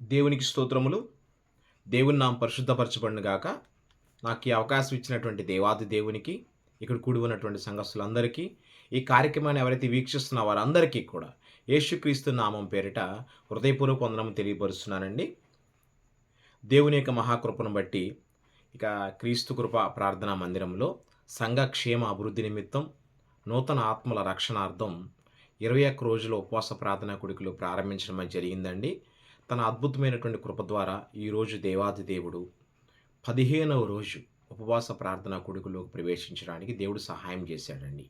దేవునికి స్తోత్రములు. దేవుని నామ పరిశుద్ధపరచబడిన గాక నాకు ఈ అవకాశం ఇచ్చినటువంటి దేవాది దేవునికి ఇక్కడ కూడి ఉన్నటువంటి సంఘస్థులందరికీ ఈ కార్యక్రమాన్ని ఎవరైతే వీక్షిస్తున్న వారందరికీ కూడా యేసుక్రీస్తు నామం పేరిట హృదయపూర్వక వందనం తెలియపరుస్తున్నానండి. దేవుని యొక్క మహాకృపను బట్టి ఇక క్రీస్తు కృప ప్రార్థనా మందిరంలో సంఘ క్షేమ అభివృద్ధి నిమిత్తం నూతన ఆత్మల రక్షణార్థం ఇరవై ఒక్క రోజుల ఉపవాస ప్రార్థనా కుడికలు ప్రారంభించడం జరిగిందండి. తన అద్భుతమైనటువంటి కృప ద్వారా ఈరోజు దేవాది దేవుడు పదిహేనవ రోజు ఉపవాస ప్రార్థనా కొడుకులోకి ప్రవేశించడానికి దేవుడు సహాయం చేశాడండి.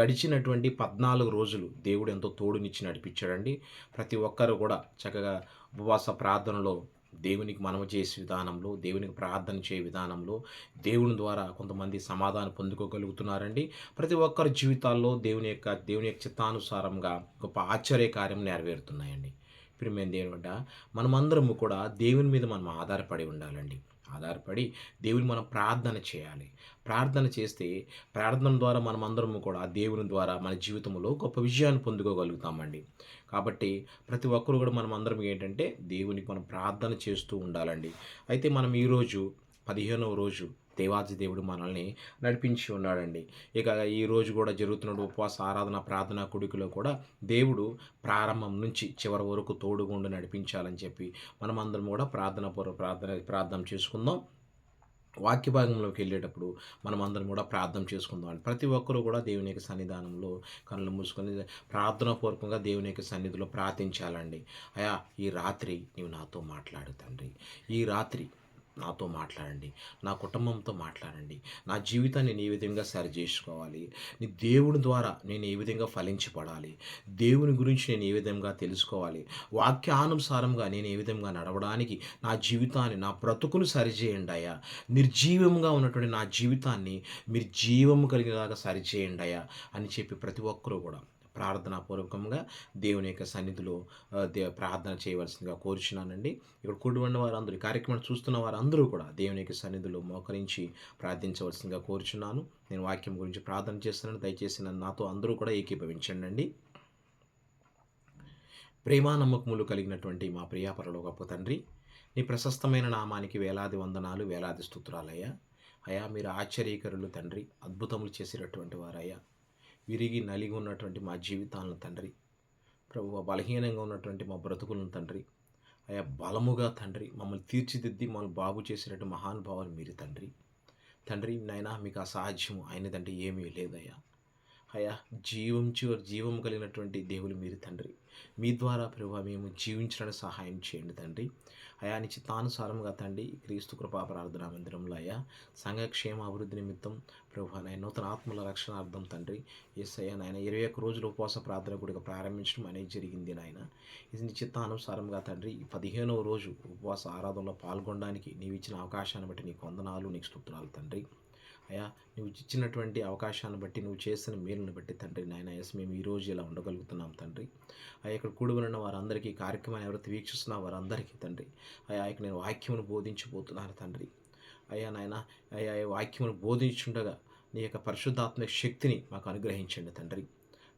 గడిచినటువంటి పద్నాలుగు రోజులు దేవుడు ఎంతో తోడునిచ్చి నడిపించాడండి. ప్రతి ఒక్కరు కూడా చక్కగా ఉపవాస ప్రార్థనలో దేవునికి మనవ చేసే విధానంలో దేవునికి ప్రార్థన చేయ విధానంలో దేవుని ద్వారా కొంతమంది సమాధానం పొందుకోగలుగుతున్నారండి. ప్రతి ఒక్కరి జీవితాల్లో దేవుని యొక్క దేవుని యొక్క చిత్తానుసారంగా గొప్ప ఆశ్చర్య కార్యం నెరవేరుతున్నాయండి. ఇప్పుడు మేము దేవుడ మనమందరము కూడా దేవుని మీద మనం ఆధారపడి ఉండాలండి. ఆధారపడి దేవుని మనం ప్రార్థన చేయాలి. ప్రార్థన చేస్తే ప్రార్థన ద్వారా మనమందరము కూడా దేవుని ద్వారా మన జీవితంలో గొప్ప విజయాన్ని పొందుకోగలుగుతామండి. కాబట్టి ప్రతి ఒక్కరు కూడా మనం అందరం ఏంటంటే దేవునికి మనం ప్రార్థన చేస్తూ ఉండాలండి. అయితే మనం ఈరోజు పదిహేనవ రోజు దేవాది దేవుడు మనల్ని నడిపించి ఉన్నాడండి. ఇక ఈ రోజు కూడా జరుగుతున్న ఉపవాస ఆరాధన ప్రార్థన కొడుకులో కూడా దేవుడు ప్రారంభం నుంచి చివరి వరకు తోడుగుండు నడిపించాలని చెప్పి మనమందరం కూడా ప్రార్థన పూర్వ ప్రార్థన ప్రార్థన చేసుకుందాం. వాక్య భాగంలోకి వెళ్ళేటప్పుడు మనం అందరం కూడా ప్రార్థన చేసుకుందాం ప్రతి ఒక్కరూ కూడా దేవుని యొక్క సన్నిధానంలో కళ్ళు మూసుకొని ప్రార్థనాపూర్వకంగా దేవుని యొక్క సన్నిధిలో ప్రార్థించాలండి. అయా ఈ రాత్రి నీవు నాతో మాట్లాడు తండ్రి. ఈ రాత్రి నాతో మాట్లాడండి నా కుటుంబంతో మాట్లాడండి నా జీవితాన్ని నేను ఏ విధంగా సరి చేసుకోవాలి నీ దేవుని ద్వారా నేను ఏ విధంగా ఫలించబడాలి దేవుని గురించి నేను ఏ విధంగా తెలుసుకోవాలి వాక్యానుసారంగా నేను ఏ విధంగా నడవడానికి నా జీవితాన్ని నా బ్రతుకును సరిచేయండి అయ్యా. నిర్జీవంగా ఉన్నటువంటి నా జీవితాన్ని మీరు జీవము కలిగేలాగా సరిచేయండి అయ్యా అని చెప్పి ప్రతి ఒక్కరూ కూడా ప్రార్థనాపూర్వకంగా దేవుని యొక్క సన్నిధిలో ప్రార్థన చేయవలసిందిగా కోరుచున్నానండి. ఇక్కడ కూడి ఉన్న వారందరూ కార్యక్రమం చూస్తున్న వారందరూ కూడా దేవుని యొక్క సన్నిధిలో మోకరించి ప్రార్థించవలసిందిగా కోరుచున్నాను. నేను వాక్యం గురించి ప్రార్థన చేస్తున్నాను. దయచేసి నన్ను నాతో అందరూ కూడా ఏకీభవించండి అండి ప్రేమా నమ్మకములు కలిగినటువంటి మా ప్రియాపరలో తండ్రి నీ ప్రశస్తమైన నామానికి వేలాది వందనాలు వేలాది స్తోత్రాలయ్యా. అయా మీరు ఆశ్చర్యకరులు తండ్రి అద్భుతములు చేసేటటువంటి వారయ్యా. విరిగి నలిగి ఉన్నటువంటి మా జీవితాలను తండ్రి. ప్రభు బలహీనంగా ఉన్నటువంటి మా బ్రతుకులను తండ్రి. అయా బలముగా తండ్రి మమ్మల్ని తీర్చిదిద్ది మమ్మల్ని బాగు చేసినట్టు మహానుభావాలు మీరు తండ్రి. తండ్రి నాయన మీకు అసాధ్యము అయినదంటే ఏమీ లేదయ్యా. అయా జీవం చివరి జీవం కలిగినటువంటి దేవులు మీరు తండ్రి. మీ ద్వారా ప్రభు మేము జీవించడానికి సహాయం చేయండి తండ్రి. అయా నిశ్చితానుసారంగా చిత్తానుసారంగా తండ్రి క్రీస్తు కృపా ప్రార్థనా మందిరంలో అయా సంఘక్షేమ అభివృద్ధి నిమిత్తం ప్రభు నాయన నూతన ఆత్మల రక్షణార్థం తండ్రి. ఎస్ అయ్యా నాయన ఇరవై ఒక్క రోజులు ఉపవాస ప్రార్థన కూడా ప్రారంభించడం అనేది జరిగింది నాయన. ఇది నిశ్చితానుసారంగా తండ్రి పదిహేనవ రోజు ఉపవాస ఆరాధనలో పాల్గొనడానికి నీవు ఇచ్చిన అవకాశాన్ని బట్టి నీకు వందనాలు నీకు స్తోత్రాలు తండ్రి. అయా నువ్వు ఇచ్చినటువంటి అవకాశాన్ని బట్టి నువ్వు చేసిన మేలుని బట్టి తండ్రి నాయన ఎస్ మేము ఈరోజు ఇలా ఉండగలుగుతున్నాం తండ్రి. అయ్యా ఇక్కడ కూడి వారందరికీ కార్యక్రమాన్ని ఎవరైతే వీక్షిస్తున్నా వారందరికీ తండ్రి అయ్యా ఇక నేను వాక్యమును బోధించబోతున్నాను తండ్రి. అయ్యా నాయన అయ్యా వాక్యమును బోధించుండగా నీ యొక్క పరిశుద్ధాత్మక శక్తిని మాకు అనుగ్రహించండి తండ్రి.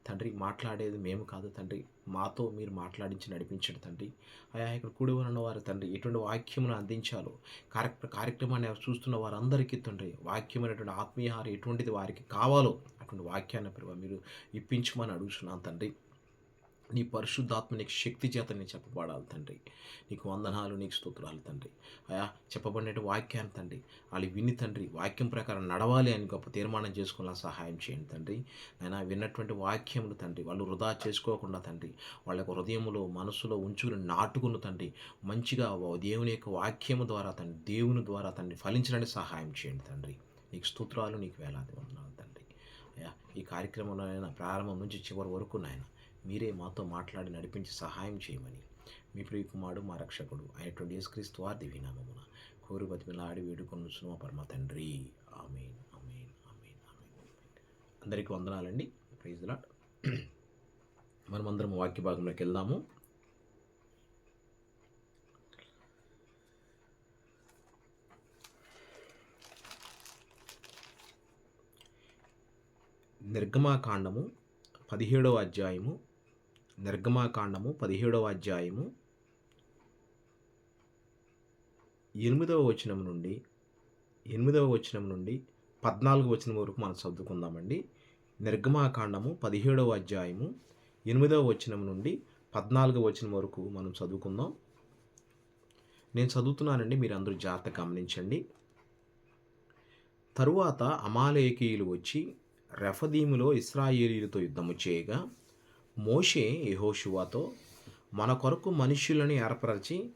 తండ్రి మాట్లాడేది మేము కాదు తండ్రి. మాతో మీరు మాట్లాడించి నడిపించండి తండ్రి. అయా ఇక్కడ కూడి ఉన్న వారు తండ్రి ఎటువంటి వాక్యమును అందించాలో కార్య కార్యక్రమాన్ని చూస్తున్న వారందరికీ తండ్రి వాక్యమైనటువంటి ఆత్మీయహారం ఎటువంటిది వారికి కావాలో అటువంటి వాక్యాన్ని మీరు ఇప్పించమని అడుగుతున్నాను తండ్రి. నీ పరిశుద్ధాత్మ నీకు శక్తి చేత నేను చెప్పబడాలి తండ్రి. నీకు వందనాలు నీకు స్తోత్రాలు తండ్రి. అయా చెప్పబడిన వాక్యాన్ని తండ్రి వాళ్ళు విని తండ్రి వాక్యం ప్రకారం నడవాలి అని గొప్ప తీర్మానం చేసుకున్న సహాయం చేయండి తండ్రి. ఆయన విన్నటువంటి వాక్యములు తండ్రి వాళ్ళు వృధా చేసుకోకుండా తండ్రి వాళ్ళ యొక్క హృదయములో మనసులో ఉంచుకుని నాటుకుని తండ్రి మంచిగా దేవుని యొక్క వాక్యము ద్వారా తండ్రి దేవుని ద్వారా తండ్రి ఫలించడానికి సహాయం చేయండి తండ్రి. నీకు స్తోత్రాలు నీకు వేలాది వందనాలు తండ్రి. అయ్యా ఈ కార్యక్రమంలో నాయన ప్రారంభం నుంచి చివరి వరకు నాయన మీరే మాతో మాట్లాడి నడిపించి సహాయం చేయమని. మీ ప్రియ కుమారుడు మా రక్షకుడు అయినటువంటి యేసుక్రీస్తు వారి దివ్యనామమున కోరు బతిమిలాడి వేడుకొని మా పరమ తండ్రి. Amen amen amen amen. అందరికీ వందనాలండి. ప్రైజ్ లాట్ మనమందరం వాక్య భాగంలోకి వెళ్దాము. నిర్గమాకాండము పదిహేడవ అధ్యాయము నిర్గమాకాండము పదిహేడవ అధ్యాయము ఎనిమిదవ వచనం నుండి ఎనిమిదవ వచనం నుండి పద్నాలుగు వచనం వరకు మనం చదువుకుందామండి. నిర్గమాకాండము పదిహేడవ అధ్యాయము ఎనిమిదవ వచనం నుండి పద్నాలుగవ వచనం వరకు మనం చదువుకుందాం. నేను చదువుతున్నానండి మీరు అందరూ జాగ్రత్త గమనించండి. తరువాత అమాలేకీయులు వచ్చి రెఫదీములో ఇస్రాయేలీలతో యుద్ధము చేయగా మోషే యెహోషువతో మన కొరకు మనుష్యులను ఏర్పరచి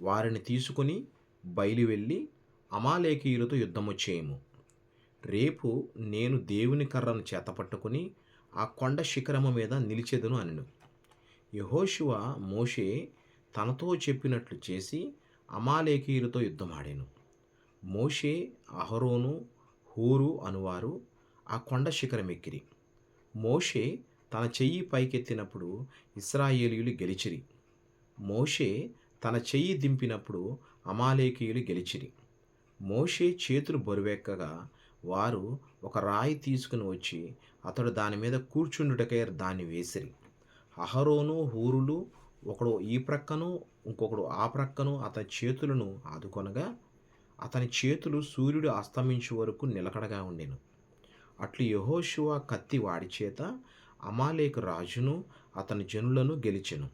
వారిని తీసుకొని బయలు వెళ్ళి అమాలేకీయులతో యుద్ధము చేయము. రేపు నేను దేవుని కర్రను చేతపట్టుకుని ఆ కొండ శిఖరము మీద నిలిచెదను అనిను. యహోశివ మోషే తనతో చెప్పినట్లు చేసి అమాలేకీయులతో యుద్ధమాడాను. మోషే అహరోను హూరు అనువారు ఆ కొండ శిఖరం ఎక్కిరి మోషే తన చెయ్యి పైకెత్తినప్పుడు ఇస్రాయేలీయులు గెలిచిరి. మోషే తన చెయ్యి దింపినప్పుడు అమాలేకీయులు గెలిచిరి. మోషే చేతులు బరువెక్కగా వారు ఒక రాయి తీసుకుని వచ్చి అతడు దాని మీద కూర్చుండుటకై దాన్ని వేసిరి. అహరోను హూరులు ఒకడు ఈ ప్రక్కను ఇంకొకడు ఆ ప్రక్కను అతని చేతులను ఆదుకొనగా అతని చేతులు సూర్యుడు అస్తమించే వరకు నిలకడగా ఉండెను. అట్లు యహోశివ కత్తి వాడి చేత అమాలేకు రాజును అతని జనులను గెలిచెను.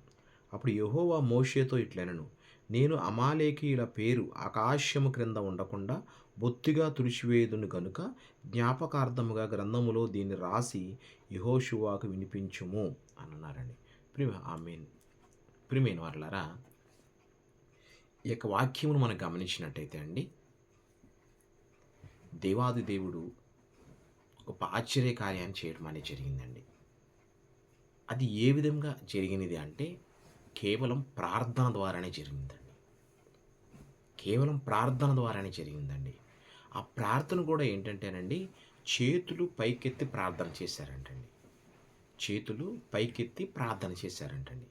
అప్పుడు యహోవా మోషేతో ఇట్లనను నేను అమాలేకీయుల పేరు ఆకాశము క్రింద ఉండకుండా బొత్తిగా తుడిచివేయుదును గనుక జ్ఞాపకార్థముగా గ్రంథములో దీన్ని రాసి యహోషువాకు వినిపించుము అన్నారండి ప్రిమ ఆమెన్. ప్రిమేన్ వర్లారా ఈ యొక్క వాక్యమును మనం గమనించినట్టయితే అండి దేవాది దేవుడు ఒక ఆశ్చర్య కార్యాన్ని చేయడం అనేది జరిగిందండి. అది ఏ విధంగా జరిగినది అంటే కేవలం ప్రార్థన ద్వారానే జరిగిందండి. కేవలం ప్రార్థన ద్వారానే జరిగిందండి. ఆ ప్రార్థన కూడా ఏంటంటేనండి చేతులు పైకెత్తి ప్రార్థన చేశారంటండి. చేతులు పైకెత్తి ప్రార్థన చేశారంటండి.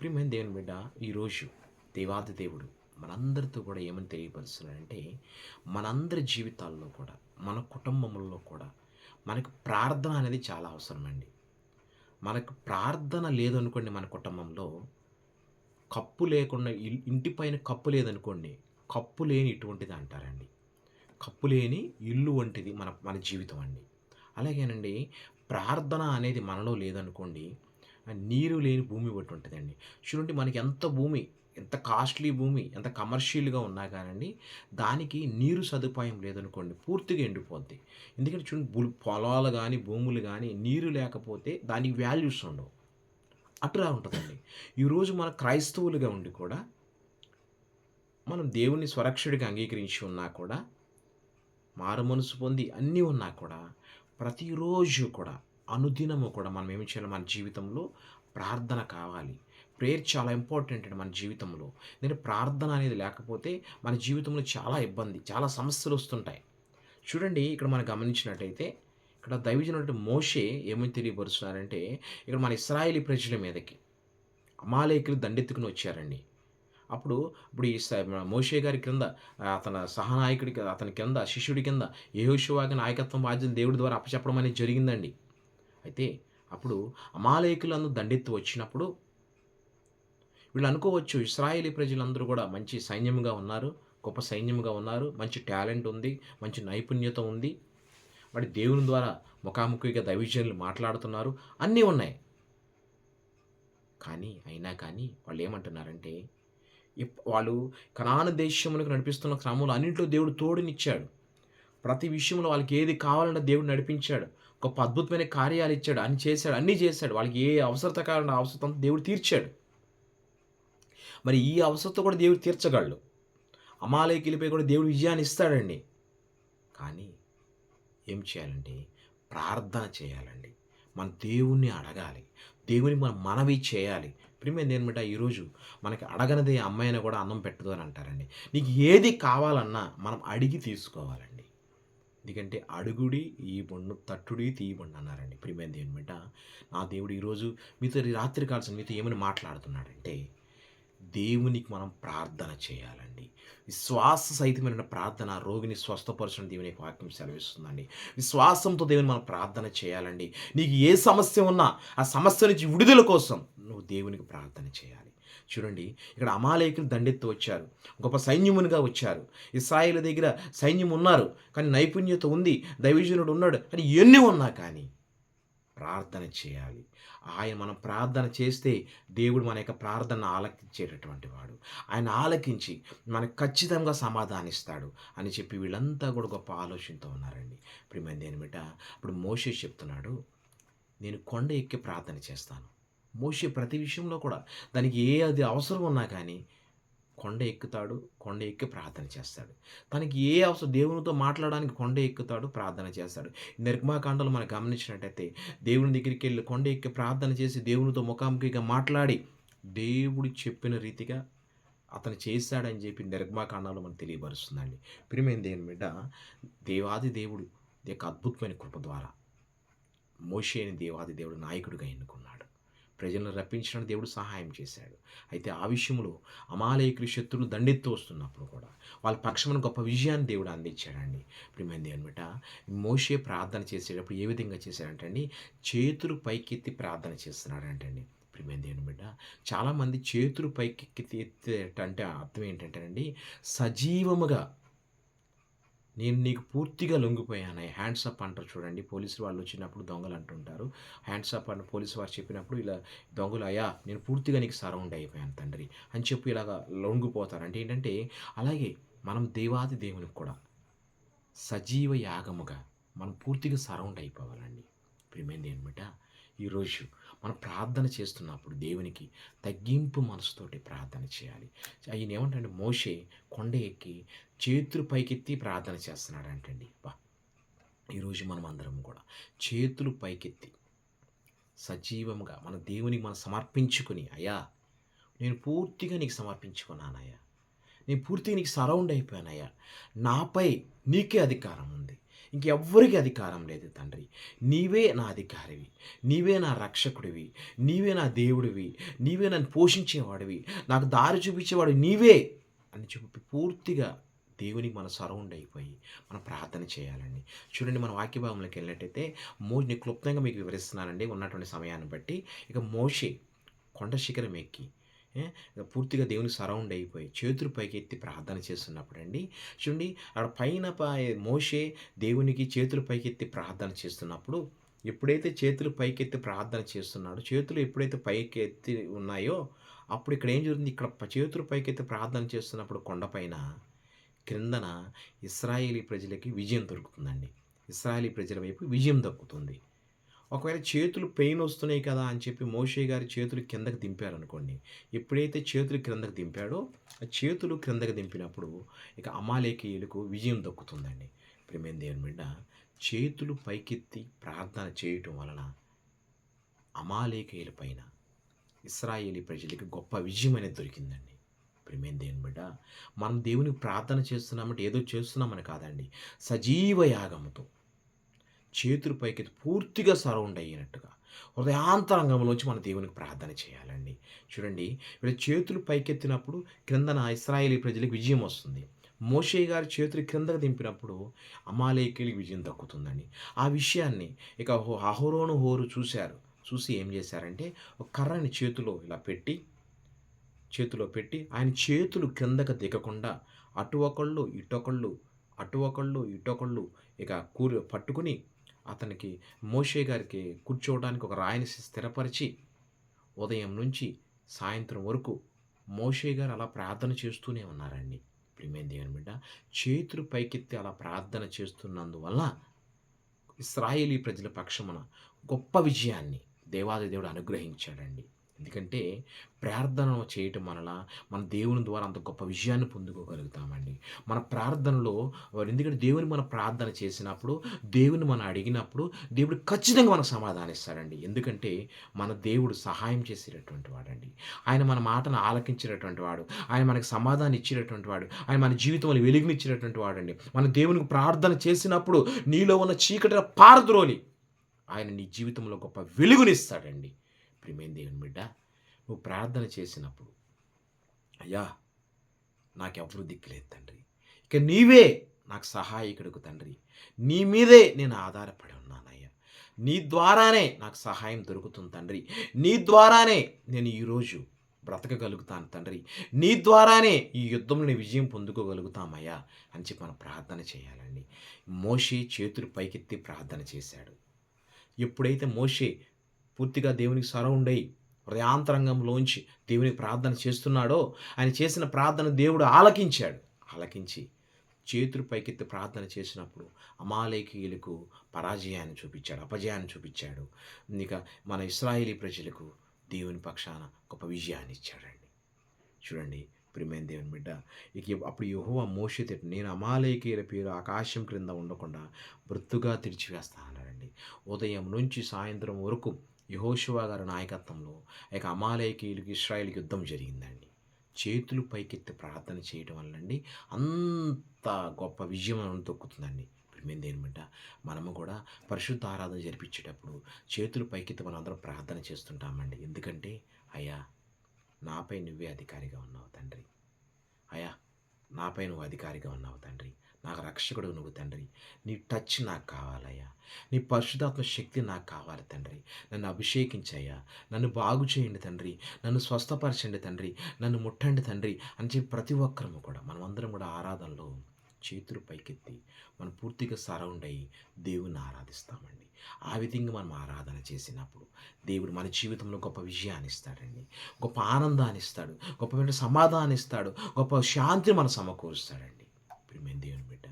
ప్రియమైన దేవుని బిడ్డ ఈరోజు దేవాది దేవుడు మనందరితో కూడా ఏమని తెలియపరుస్తున్నాడంటే మనందరి జీవితాల్లో కూడా మన కుటుంబంలో కూడా మనకు ప్రార్థన అనేది చాలా అవసరమండి. మనకు ప్రార్థన లేదనుకోండి మన కుటుంబంలో కప్పు లేకుండా ఇంటి పైన కప్పు లేదనుకోండి కప్పు లేని ఇటువంటిది అంటారండి. కప్పు లేని ఇల్లు వంటిది మన మన జీవితం అండి. అలాగేనండి ప్రార్థన అనేది మనలో లేదనుకోండి నీరు లేని భూమి ఒకటి ఉంటుందండి. చూడండి మనకి ఎంత భూమి ఎంత కాస్ట్లీ భూమి ఎంత కమర్షియల్గా ఉన్నా కానండి దానికి నీరు సదుపాయం లేదనుకోండి పూర్తిగా ఎండిపోద్ది. ఎందుకంటే చూడండి బుల్ పొలాలు కానీ భూములు కానీ నీరు లేకపోతే దానికి వాల్యూస్ ఉండవు. అటులా ఉంటుందండి. ఈరోజు మన క్రైస్తవులుగా ఉండి కూడా మనం దేవుని స్వరక్షుడిగా అంగీకరించి ఉన్నా కూడా మారు మనసు పొంది అన్నీ ఉన్నా కూడా ప్రతిరోజు కూడా అనుదినము కూడా మనం ఏమి చేయాలి? మన జీవితంలో ప్రార్థన కావాలి. ప్రేయర్ చాలా ఇంపార్టెంట్ అండి మన జీవితంలో. నేను ప్రార్థన అనేది లేకపోతే మన జీవితంలో చాలా ఇబ్బంది చాలా సమస్యలు వస్తుంటాయి. చూడండి ఇక్కడ మనం గమనించినట్టయితే ఇక్కడ దైవజనుడు మోషే ఏమని తెలియపరుస్తున్నారంటే ఇక్కడ మన ఇస్రాయేలీ ప్రజల మీదకి అమాలేకులు దండెత్తుకుని వచ్చారండి. అప్పుడు ఇప్పుడు ఈ స- మన మోషే గారి కింద అతని సహనాయకుడి అతని కింద శిష్యుడి కింద యహోశివాకి నాయకత్వం బాధ్యత దేవుడి ద్వారా అప్పచెప్పడం అనేది జరిగిందండి. అయితే అప్పుడు అమాలేకులందరూ దండెత్తి వచ్చినప్పుడు వీళ్ళు అనుకోవచ్చు ఇస్రాయేలీ ప్రజలందరూ కూడా మంచి సైన్యముగా ఉన్నారు గొప్ప సైన్యముగా ఉన్నారు మంచి టాలెంట్ ఉంది మంచి నైపుణ్యత ఉంది. మరి దేవుని ద్వారా ముఖాముఖిగా దైవజనులు మాట్లాడుతున్నారు అన్నీ ఉన్నాయి. కానీ అయినా కానీ వాళ్ళు ఏమంటున్నారంటే ఇప్- వాళ్ళు కనాన దేశములకు నడిపిస్తున్న క్రమంలో అన్నింటిలో దేవుడు తోడునిచ్చాడు. ప్రతి విషయంలో వాళ్ళకి ఏది కావాలన్నా దేవుడు నడిపించాడు. గొప్ప అద్భుతమైన కార్యాలు ఇచ్చాడు అన్ని చేశాడు అన్నీ చేశాడు. వాళ్ళకి ఏ అవసరత కావాలన్నా అవసరం దేవుడు తీర్చాడు. మరి ఈ అవసరత కూడా దేవుడు తీర్చగలడు. వెళ్ళిపోయి కూడా దేవుడు విజయాన్ని ఇస్తాడండి. కానీ ఏం చేయాలంటే ప్రార్థన చేయాలండి. మన దేవుణ్ణి అడగాలి. దేవుని మనం మనవి చేయాలి. ప్రియమైన ఏంటంటే ఈరోజు మనకి అడగనిదే అమ్మాయిని కూడా అన్నం పెట్టదు అని అంటారండి. నీకు ఏది కావాలన్నా మనం అడిగి తీసుకోవాలండి. ఎందుకంటే అడుగుడి ఈ బొండు తట్టుడి తీయబండి అన్నారండి. ప్రియమైన దేవుని బిడ్డ నా దేవుడు ఈరోజు మీతో రాత్రి కాల్సిన మీతో ఏమని మాట్లాడుతున్నాడంటే దేవునికి మనం ప్రార్థన చేయాలండి. విశ్వాస సహితమైన ప్రార్థన రోగిని స్వస్థపరచడం దేవుని యొక్క వాక్యం సెలవిస్తుందండి. విశ్వాసంతో దేవుని మనం ప్రార్థన చేయాలండి. నీకు ఏ సమస్య ఉన్నా ఆ సమస్య నుంచి విడుదల కోసం నువ్వు దేవునికి ప్రార్థన చేయాలి. చూడండి ఇక్కడ అమాలేకుని దండెత్తి వచ్చారు. గొప్ప సైన్యమునిగా వచ్చారు. ఇస్రాయిల దగ్గర సైన్యం ఉన్నారు కానీ నైపుణ్యత ఉంది దైవజనుడు ఉన్నాడు అని ఎన్ని ఉన్నా కానీ ప్రార్థన చేయాలి. ఆయన మనం ప్రార్థన చేస్తే దేవుడు మన యొక్క ప్రార్థన ఆలకించేటటువంటి వాడు. ఆయన ఆలకించి మనకు ఖచ్చితంగా సమాధానిస్తాడు అని చెప్పి వీళ్ళంతా కూడా గొప్ప ఆలోచనతో ఉన్నారండి. ఇప్పుడు దేని బిడ్డ ఇప్పుడు మోషే చెప్తున్నాడు నేను కొండ ఎక్కి ప్రార్థన చేస్తాను. మోసే ప్రతి విషయంలో కూడా దానికి ఏ అది అవసరం ఉన్నా కానీ కొండ ఎక్కుతాడు కొండ ఎక్కి ప్రార్థన చేస్తాడు. తనకి ఏ అవసరం దేవునితో మాట్లాడడానికి కొండ ఎక్కుతాడు ప్రార్థన చేస్తాడు. నిర్మాకాండలు మనం గమనించినట్టయితే దేవుని దగ్గరికి వెళ్ళి కొండ ఎక్కి ప్రార్థన చేసి దేవునితో ముఖాముఖిగా మాట్లాడి దేవుడు చెప్పిన రీతిగా అతను చేశాడని చెప్పి నిర్మాకాండంలో మనం తెలియపరుస్తుందండి. ప్రియమైన దేవుని బిడ్డ దేవాది దేవుడు యొక్క అద్భుతమైన కృప ద్వారా మోషేని దేవాది దేవుడు నాయకుడిగా ఎన్నుకున్నాడు. ప్రజలను రప్పించడానికి దేవుడు సహాయం చేశాడు. అయితే ఆ విషయంలో అమాలయకులు శత్రులు దండెత్తు వస్తున్నప్పుడు కూడా వాళ్ళ పక్షమున గొప్ప విజయాన్ని దేవుడు అందించాడండి. ప్రియమైంది అనమాట మోషే ప్రార్థన చేసేటప్పుడు ఏ విధంగా చేశాడంటండి? చేతులు పైకెత్తి ప్రార్థన చేస్తున్నాడంటండి. ప్రియమైంది అనమాట చాలామంది చేతులు పైకి ఎత్తే అంటే అర్థం ఏంటంటేనండి సజీవముగా నేను నీకు పూర్తిగా లొంగిపోయాను. హ్యాండ్స్ అప్ అంటారు చూడండి. పోలీసు వాళ్ళు వచ్చినప్పుడు దొంగలు అంటుంటారు. హ్యాండ్స్ అప్ అని పోలీసు వారు చెప్పినప్పుడు ఇలా దొంగలు అయ్యా నేను పూర్తిగా నీకు సరౌండ్ అయిపోయాను తండ్రి అని చెప్పి ఇలాగ లొంగిపోతారు. అంటే ఏంటంటే అలాగే మనం దేవాది దేవునికి కూడా సజీవ యాగముగా మనం పూర్తిగా సరౌండ్ అయిపోవాలండి. ప్రియమైంది అనమాట ఈరోజు మనం ప్రార్థన చేస్తున్నప్పుడు దేవునికి తగ్గింపు మనసుతోటి ప్రార్థన చేయాలి. ఆయన ఏమంటే మోషే కొండ ఎక్కి చేతులు పైకెత్తి ప్రార్థన చేస్తున్నాడు అంటండి బా ఈరోజు మనం అందరం కూడా చేతులు పైకెత్తి సజీవంగా మన దేవునికి మనం సమర్పించుకుని అయ్యా నేను పూర్తిగా నీకు సమర్పించుకున్నానయ్యా. నేను పూర్తిగా నీకు సరౌండ్ అయిపోయానయ్యా. నాపై నీకే అధికారం ఉంది. ఇంకెవ్వరికి అధికారం లేదు తండ్రి. నీవే నా అధికారివి. నీవే నా రక్షకుడివి. నీవే నా దేవుడివి. నీవే నన్ను పోషించేవాడివి. నాకు దారి చూపించేవాడు నీవే అని చెప్పి పూర్తిగా దేవునికి మన సరౌండ్ అయిపోయి మనం ప్రార్థన చేయాలండి. చూడండి మన వాక్యభావంలోకి వెళ్ళినట్టయితే మో క్లుప్తంగా మీకు వివరిస్తున్నానండి. ఉన్నటువంటి సమయాన్ని బట్టి ఇక మోషే కొండ శిఖరం ఎక్కి పూర్తిగా దేవునికి సరౌండ్ అయిపోయి చేతులు పైకి ఎత్తి ప్రార్థన చేస్తున్నప్పుడు అండి చూడండి అక్కడ పైన మోషే దేవునికి చేతులు పైకి ఎత్తి ప్రార్థన చేస్తున్నప్పుడు ఎప్పుడైతే చేతులు పైకెత్తి ప్రార్థన చేస్తున్నాడో చేతులు ఎప్పుడైతే పైకి ఎత్తి ఉన్నాయో అప్పుడు ఇక్కడ ఏం జరుగుతుంది? ఇక్కడ చేతులు పైకెత్తి ప్రార్థన చేస్తున్నప్పుడు కొండపైన క్రిందన ఇస్రాయేలీ ప్రజలకి విజయం దొరుకుతుందండి. ఇస్రాయేలీ ప్రజల వైపు విజయం దక్కుతుంది. ఒకవేళ చేతులు పెయిన్ వస్తున్నాయి కదా అని చెప్పి మోషే గారి చేతులు కిందకి దింపారు అనుకోండి ఎప్పుడైతే చేతులు క్రిందకి దింపాడో ఆ చేతులు క్రిందకి దింపినప్పుడు ఇక అమాలేకీయులకు విజయం దక్కుతుందండి. ప్రేమేం దేవుని బిడ్డ చేతులు పైకెత్తి ప్రార్థన చేయటం వలన అమాలేకీయుల పైన ఇస్రాయేలీ ప్రజలకి గొప్ప విజయం అనేది దొరికిందండి. ప్రేమేం దేవుని బిడ్డ మనం దేవునికి ప్రార్థన చేస్తున్నామంటే ఏదో చేస్తున్నామని కాదండి. సజీవ యాగముతో చేతులు పైకెత్తి పూర్తిగా సరౌండ్ అయ్యినట్టుగా హృదయాంతరంగంలోంచి మన దేవునికి ప్రార్థన చేయాలండి. చూడండి వీళ్ళ చేతులు పైకెత్తినప్పుడు క్రిందన ఇస్రాయేలీ ప్రజలకు విజయం వస్తుంది. మోషే గారి చేతులు క్రిందకు దింపినప్పుడు అమాలేకేలి విజయం దక్కుతుందండి. ఆ విషయాన్ని ఇక హో- హోరు చూశారు. చూసి ఏం చేశారంటే ఒక కర్రని చేతిలో ఇలా పెట్టి చేతిలో పెట్టి ఆయన చేతులు క్రిందకు దిగకుండా అటు ఒకళ్ళు ఇటొకళ్ళు అటు ఒకళ్ళు ఇటొకళ్ళు ఇక కూర పట్టుకుని అతనికి మోషే గారికి కూర్చోవడానికి ఒక రాయిని స్థిరపరిచి ఉదయం నుంచి సాయంత్రం వరకు మోషే గారు అలా ప్రార్థన చేస్తూనే ఉన్నారండి. ప్రియమైన దేవుని బిడ్డ చేతులు పైకెత్తి అలా ప్రార్థన చేస్తున్నందువల్ల ఇస్రాయేలీ ప్రజల పక్షమున గొప్ప విజయాన్ని దేవాది దేవుడు అనుగ్రహించాడండి. ఎందుకంటే ప్రార్థన చేయటం వలన మన దేవుని ద్వారా అంత గొప్ప విజయాన్ని పొందుకోగలుగుతామండి. మన ప్రార్థనలో వారు ఎందుకంటే దేవుని మనం ప్రార్థన చేసినప్పుడు దేవుని మనం అడిగినప్పుడు దేవుడు ఖచ్చితంగా మనకు సమాధానం ఇస్తాడండి. ఎందుకంటే మన దేవుడు సహాయం చేసేటటువంటి వాడండి. ఆయన మన మాటను ఆలకించేటటువంటి వాడు ఆయన మనకు సమాధానం ఇచ్చేటటువంటి వాడు ఆయన మన జీవితంలో వెలుగునిచ్చేటటువంటి వాడండి. మన దేవునికి ప్రార్థన చేసినప్పుడు నీలో ఉన్న చీకటి పారద్రోలి. ఆయన నీ జీవితంలో గొప్ప వెలుగునిస్తాడండి. ప్రియమైన దేవుని బిడ్డ నువ్వు ప్రార్థన చేసినప్పుడు అయ్యా నాకెవరు దిక్కులేదు తండ్రి. ఇక నీవే నాకు సహాయకుడుకు తండ్రి. నీ మీదే నేను ఆధారపడి ఉన్నానయ్యా. నీ ద్వారానే నాకు సహాయం దొరుకుతుంది తండ్రి. నీ ద్వారానే నేను ఈరోజు బ్రతకగలుగుతాను తండ్రి. నీ ద్వారానే ఈ యుద్ధంలో విజయం పొందుకోగలుగుతామయ్యా అని చెప్పి మనం ప్రార్థన చేయాలండి. మోషే చేతులు పైకెత్తి ప్రార్థన చేశాడు. ఎప్పుడైతే మోషే పూర్తిగా దేవునికి సరౌండ్ అయ్యి హృదయాంతరంగంలోంచి దేవునికి ప్రార్థన చేస్తున్నాడో ఆయన చేసిన ప్రార్థన దేవుడు ఆలకించాడు. ఆలకించి చేతులు పైకెత్తి ప్రార్థన చేసినప్పుడు అమాలేకీయులకు పరాజయాన్ని చూపించాడు అపజయాన్ని చూపించాడు. ఇక మన ఇస్రాయేలీ ప్రజలకు దేవుని పక్షాన గొప్ప విజయాన్ని ఇచ్చాడండి. చూడండి ప్రిమేన్ దేవుని బిడ్డ ఇక అప్పుడు యెహోవా మోషే తిట్టు నేను అమాలేకీయుల పేరు ఆకాశం క్రింద ఉండకుండా మృత్తుగా తెరిచివేస్తానన్నాడండి ఉదయం నుంచి సాయంత్రం వరకు యహోశివా గారి నాయకత్వంలో ఇక అమాలేకీయులకి ఇస్రాయిల్కి యుద్ధం జరిగిందండి. చేతులు పైకెత్తి ప్రార్థన చేయడం వల్లండి అంత గొప్ప విజయం మనం తొక్కుతుందండి మేము దేని మనము కూడా పరిశుద్ధ ఆరాధన జరిపించేటప్పుడు చేతులు పైకెత్తి మనం అందరం ప్రార్థన చేస్తుంటామండి. ఎందుకంటే అయ్యా నాపై నువ్వే అధికారిగా ఉన్నావు తండ్రి. అయ్యా నాపై నువ్వు అధికారిగా ఉన్నావు తండ్రి. నాకు రక్షకుడు నువ్వు తండ్రి. నీ టచ్ నాకు కావాలయ్యా. నీ పరిశుధాత్మ శక్తి నాకు కావాలి తండ్రి. నన్ను అభిషేకించయ్యా. నన్ను బాగు చేయండి తండ్రి. నన్ను స్వస్థపరచండి తండ్రి. నన్ను ముట్టండి తండ్రి అని చెప్పి ప్రతి ఒక్కరము కూడా మనమందరం కూడా ఆరాధనలో చేతులు పైకెత్తి మనం పూర్తిగా సరౌండ్ అయ్యి దేవుని ఆరాధిస్తామండి. ఆ విధంగా మనం ఆరాధన చేసినప్పుడు దేవుడు మన జీవితంలో గొప్ప విజయాన్ని ఇస్తాడండి. గొప్ప ఆనందాన్ని ఇస్తాడు. గొప్ప సమాధానం ఇస్తాడు. గొప్ప శాంతిని మనం సమకూరుస్తాడండి. ఇప్పుడు దేవుని బిడ్డ?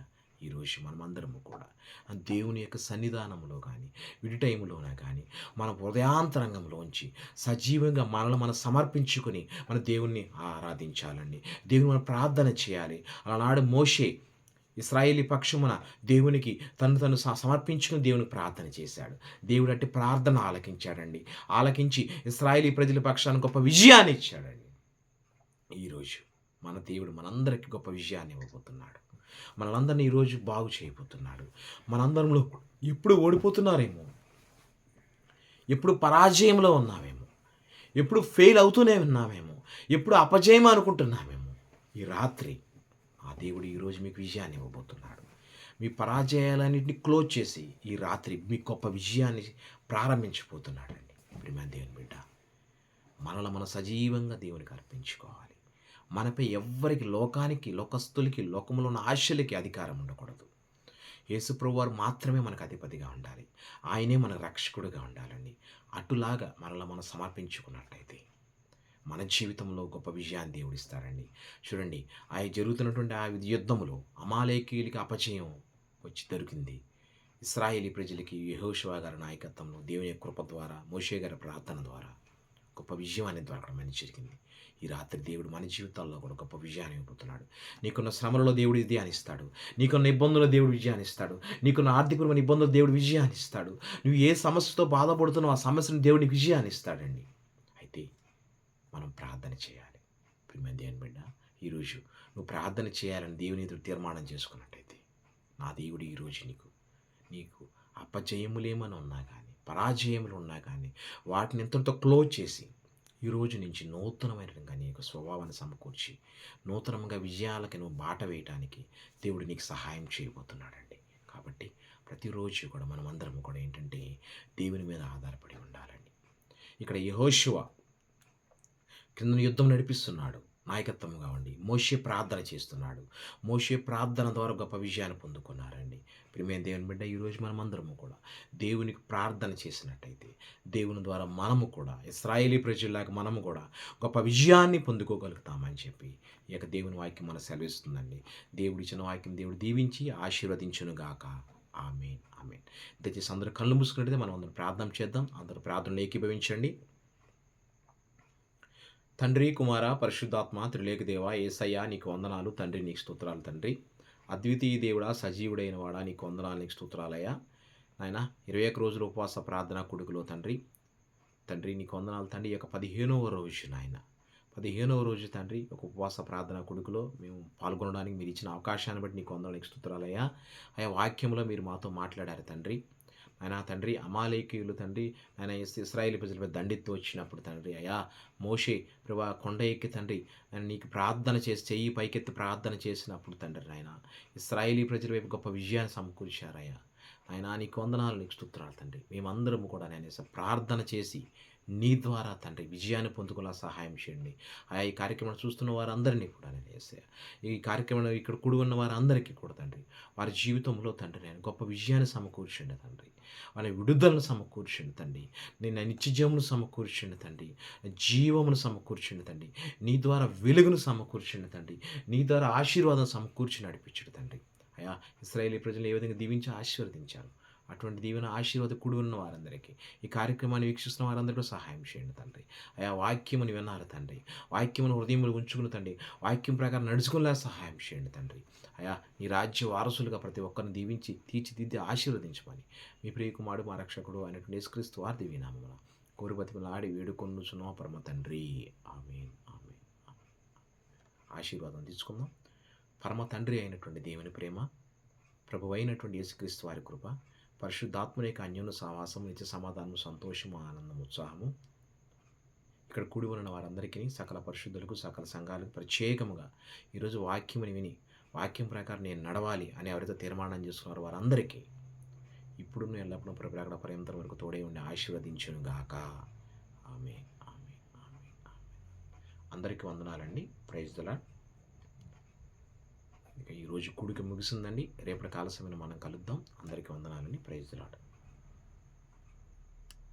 ఈరోజు మనమందరము కూడా దేవుని యొక్క సన్నిధానంలో కానీ విడి టైంలోన కానీ మన హృదయాంతరంగంలోంచి సజీవంగా మనల్ని మనం సమర్పించుకొని మన దేవుణ్ణి ఆరాధించాలండి. దేవుని మనం ప్రార్థన చేయాలి. అలానాడు మోషే ఇస్రాయేలీ పక్షమున దేవునికి తను తను సమర్పించుకుని దేవునికి ప్రార్థన చేశాడు. దేవుడు అంటే ప్రార్థన ఆలకించాడండి. ఆలకించి ఇస్రాయేలీ ప్రజల పక్షాన్ని గొప్ప విజయాన్ని ఇచ్చాడండి. ఈరోజు మన దేవుడు మనందరికీ గొప్ప విజయాన్ని ఇవ్వబోతున్నాడు. మనలందరినీ ఈరోజు బాగు చేయబోతున్నాడు. మనందరంలో ఎప్పుడు ఓడిపోతున్నారేమో. ఎప్పుడు పరాజయంలో ఉన్నామేమో. ఎప్పుడు ఫెయిల్ అవుతూనే ఉన్నామేమో. ఎప్పుడు అపజయం అనుకుంటున్నామేమో. ఈ రాత్రి ఆ దేవుడు ఈరోజు మీకు విజయాన్ని ఇవ్వబోతున్నాడు. మీ పరాజయాలన్నింటినీ క్లోజ్ చేసి ఈ రాత్రి మీ గొప్ప విజయాన్ని ప్రారంభించిపోతున్నాడండి ప్రియమైన దేవుని బిడ్డ మనలో మన సజీవంగా దేవునికి అర్పించుకోవాలి. మనపై ఎవ్వరికి లోకానికి లోకస్తులకి లోకంలో ఉన్న ఆశలకి అధికారం ఉండకూడదు. యేసుప్రభు వారు మాత్రమే మనకు అధిపతిగా ఉండాలి. ఆయనే మన రక్షకుడుగా ఉండాలండి. అటులాగా మనల్ని మనం సమర్పించుకున్నట్టయితే మన జీవితంలో గొప్ప విజయాన్ని దేవుడిస్తారండి చూడండి ఆ జరుగుతున్నటువంటి ఆ యుద్ధములో అమాలేకీయులకి అపజయం వచ్చి దొరికింది. ఇస్రాయేలీ ప్రజలకి యెహోషువ గారి నాయకత్వంలో దేవుని కృప ద్వారా మోషే గారి ప్రార్థన ద్వారా గొప్ప విజయం అనేది దొరకడం అనేది జరిగింది. ఈ రాత్రి దేవుడు మన జీవితాల్లో కూడా గొప్ప విజయాన్ని ఇవ్వబోతున్నాడు. నీకున్న శ్రమలలో దేవుడు విజయాన్ని ఇస్తాడు నీకున్న ఇబ్బందుల్లో దేవుడు విజయాన్ని ఇస్తాడు నీకున్న ఆర్థికపరమైన ఇబ్బందులు దేవుడు విజయాన్ని ఇస్తాడు నువ్వు ఏ సమస్యతో బాధపడుతున్నావు ఆ సమస్యను దేవుడికి విజయాన్ని ఇస్తాడండి అయితే మనం ప్రార్థన చేయాలి. ప్రిమంది అని బిడ్డ ఈరోజు నువ్వు ప్రార్థన చేయాలని దేవుని ఎదురు తీర్మానం చేసుకున్నట్టయితే నా దేవుడు ఈరోజు నీకు నీకు అపజయములేమని ఉన్నా కానీ పరాజయములు ఉన్నా కానీ వాటిని ఎంతటితో క్లోజ్ చేసి ఈరోజు రోజు నుంచి నూతనమైనగా నీ యొక్క స్వభావాన్ని సమకూర్చి నూతనంగా విజయాలకి నువ్వు బాట వేయటానికి దేవుడు నీకు సహాయం చేయబోతున్నాడండి. కాబట్టి ప్రతిరోజు కూడా మనం అందరం కూడా ఏంటంటే దేవుని మీద ఆధారపడి ఉండాలండి. ఇక్కడ యహోశివ క్రింద యుద్ధం నడిపిస్తున్నాడు. నాయకత్వంగా ఉండి మోషే ప్రార్థన చేస్తున్నాడు. మోషే ప్రార్థన ద్వారా గొప్ప విజయాన్ని పొందుకున్నారండి. ప్రిమే దేవుని బిడ్డ ఈరోజు మనం అందరము కూడా దేవునికి ప్రార్థన చేసినట్టయితే దేవుని ద్వారా మనము కూడా ఇస్రాయేలీ ప్రజల్లాగా మనము కూడా గొప్ప విజయాన్ని పొందుకోగలుగుతామని చెప్పి ఈ యొక్క దేవుని వాక్యం మన సెలవిస్తుందండి. దేవుడు ఇచ్చిన వాక్యం దేవుడు దీవించి ఆశీర్వదించునుగాక. Amen amen. దయచేసి అందరూ కళ్ళు మూసుకున్నట్టయితే మనం అందరం ప్రార్థన చేద్దాం. అందరూ ప్రార్థనలు ఏకీభవించండి. తండ్రి కుమార పరిశుద్ధాత్మ త్రిలేకదేవ ఏసయ్య నీకు వందనాలు. తండ్రి నీకు స్తోత్రాలు తండ్రి. అద్వితీయ దేవుడా సజీవుడైన వాడా నీకు వందనాలు నీకు స్తోత్రాలయ్యా. నాయన ఇరవై ఒక రోజుల ఉపవాస ప్రార్థన కొడుకులో తండ్రి. తండ్రి నీకు వందనాలు. తండ్రి ఈ యొక్క పదిహేనవ రోజు నాయన. పదిహేనవ రోజు తండ్రి ఒక ఉపవాస ప్రార్థన కొడుకులో మేము పాల్గొనడానికి మీరు ఇచ్చిన అవకాశాన్ని బట్టి నీకు వందనాలు నీకు స్తోత్రాలయ్యా. ఆయా వాక్యంలో మీరు మాతో మాట్లాడారు తండ్రి. ఆయన తండ్రి అమాలేకీయులు తండ్రి. ఆయన ఇస్- ఇస్రాయేలీ ప్రజలపై దండెత్తి వచ్చినప్పుడు తండ్రి అయ్యా మోషే ప్రభా కొండ ఎక్కి తండ్రి ఆయన నీకు ప్రార్థన చేసి చెయ్యి పైకెత్తి ప్రార్థన చేసినప్పుడు తండ్రి ఆయన ఇస్రాయేలీ ప్రజల వైపు గొప్ప విజయాన్ని సమకూర్చారయ్యా ఆయన నీకు వందనాలు నీకు స్తోత్రాలు తండ్రి. మేమందరము కూడా నేను ప్రార్థన చేసి నీ ద్వారా తండ్రి విజయాన్ని పొందుకునేలా సహాయం చేయండి. ఆ ఈ కార్యక్రమం చూస్తున్న వారందరినీ కూడా నేను వేసే ఈ కార్యక్రమంలో ఇక్కడ కూడి ఉన్న వారందరికీ కూడా తండ్రి వారి జీవితంలో తండ్రి నేను గొప్ప విజయాన్ని సమకూర్చండి తండ్రి. వాళ్ళ విడుదలను సమకూర్చండి తండ్రి. నేను నిత్యజమును సమకూర్చండి తండ్రి. జీవమును సమకూర్చండి తండ్రి. నీ ద్వారా వెలుగును సమకూర్చండి తండ్రి. నీ ద్వారా ఆశీర్వాదం సమకూర్చి నడిపించడు తండ్రి. అయా ఇస్రాయేలీ ప్రజలు ఏ విధంగా దీవించి ఆశీర్వదించారు? అటువంటి దీవెన ఆశీర్వాద కూడి ఉన్న వారందరికీ. ఈ కార్యక్రమాన్ని వీక్షిస్తున్న వారందరికీ సహాయం చేయండి తండ్రి. ఆయా వాక్యముని విన్నారు తండ్రి. వాక్యమును హృదయములు ఉంచుకుని తండ్రి. వాక్యం ప్రకారం నడుచుకునేలా సహాయం చేయండి తండ్రి. అయా నీ రాజ్య వారసులుగా ప్రతి ఒక్కరిని దీవించి తీర్చిదిద్ది ఆశీర్వదించమని. మీ ప్రియకుమారుడు మా రక్షకుడు అయినటువంటి యేసుక్రీస్తు వారి నామమున కోరి బతిమలు ఆడి వేడుకొనుచున్నాం పరమ తండ్రి. ఆమెన్. ఆమెన్. ఆశీర్వాదం తీసుకుందాం. పరమ తండ్రి అయినటువంటి దేవుని ప్రేమ ప్రభు అయినటువంటి యేసుక్రీస్తు వారి కృప పరిశుద్ధాత్మని యొక్క అన్యోన్య సహవాసం నిత్య సమాధానం సంతోషము ఆనందం ఉత్సాహము. ఇక్కడ కూడి ఉన్న వారందరికీ సకల పరిశుద్ధులకు సకల సంఘాలకు ప్రత్యేకముగా ఈరోజు వాక్యముని విని వాక్యం ప్రకారం నేను నడవాలి అని ఎవరైతే తీర్మానం చేసుకున్నారో వారందరికీ ఇప్పుడు ఎల్లప్పుడూ ప్రభు అక్కడ పర్యంతరం వరకు తోడే ఉండి ఆశీర్వదించును గాక. ఆమె ఆమె ఆమె ఆమె అందరికీ వందనాలండి. ప్రైజ్ దలా ఇక ఈరోజు కూడిక ముగిసిందండి. రేపటి కాల సమయంలో మనం కలుద్దాం. అందరికీ వందనాలని ప్రైజ్ దలాట్